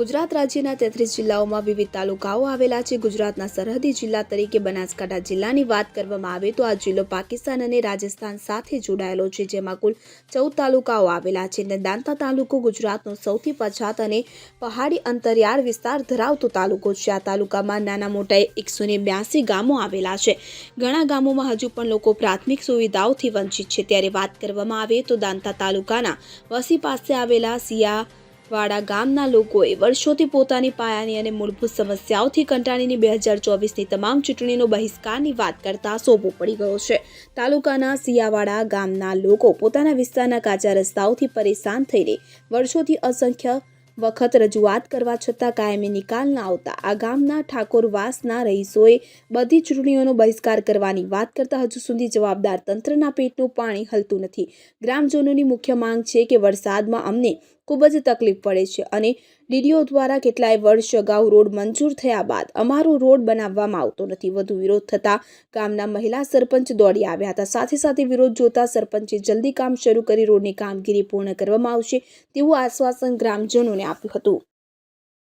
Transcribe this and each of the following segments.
ગુજરાત રાજ્યના તેત્રીસ જિલ્લાઓમાં વિવિધ તાલુકાઓ આવેલા છે. ગુજરાતના સરહદી જિલ્લા તરીકે બનાસકાંઠા જિલ્લાની વાત કરવામાં આવે તો આ જિલ્લો પાકિસ્તાન અને રાજસ્થાન સાથે જોડાયેલો છે, જેમાં કુલ ચૌદ તાલુકાઓ આવેલા છે. અને દાંતા તાલુકો ગુજરાતનો સૌથી પછાત અને પહાડી અંતરિયાળ વિસ્તાર ધરાવતો તાલુકો છે. આ તાલુકામાં નાના મોટા એકસો બ્યાસી ગામો આવેલા છે. ઘણા ગામોમાં હજુ પણ લોકો પ્રાથમિક સુવિધાઓથી વંચિત છે. ત્યારે વાત કરવામાં આવે તો દાંતા તાલુકાના વસી પાસે આવેલા સિયા વાડા ગામના લોકોએ વર્ષોથી પોતાની પાયાની અને મૂળભૂત સમસ્યાઓથી કંટાળીને બે હજાર ચોવીસની તમામ ચૂંટણીનો બહિષ્કારની વાત કરતા સોંપો પડી ગયો છે. તાલુકાના સિયાવાડા ગામના લોકો પોતાના વિસ્તારના કાચા રસ્તાઓથી પરેશાન થઈને વર્ષોથી અસંખ્ય વખત રજૂઆત કરવા છતાં કાયમી નિકાલ ન આવતા આ ગામના ઠાકોરવાસના રહીશોએ બધી ચૂંટણીઓનો બહિષ્કાર કરવાની વાત કરતા હજુ સુધી જવાબદાર તંત્રના પેટનું પાણી હલતું નથી. ગ્રામજનોની મુખ્ય માંગ છે કે વરસાદમાં અમને ખૂબ જ તકલીફ પડે છે અને ડીડીઓ દ્વારા કેટલાય વર્ષ અગાઉ રોડ મંજૂર થયા બાદ અમારો રોડ બનાવવામાં આવતો નથી. વધુ વિરોધ થતાં ગામના મહિલા સરપંચ દોડી આવ્યા હતા. સાથે સાથે વિરોધ જોતા સરપંચે જલ્દી કામ શરૂ કરી રોડની કામગીરી પૂર્ણ કરવામાં આવશે તેવું આશ્વાસન ગ્રામજનોને આપ્યું હતું.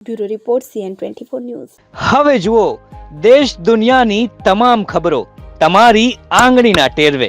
Bureau report CN twenty four news. હવે જુઓ, દેશ દુનિયાની તમામ ખબરો તમારી આંગળીના ટેરવે.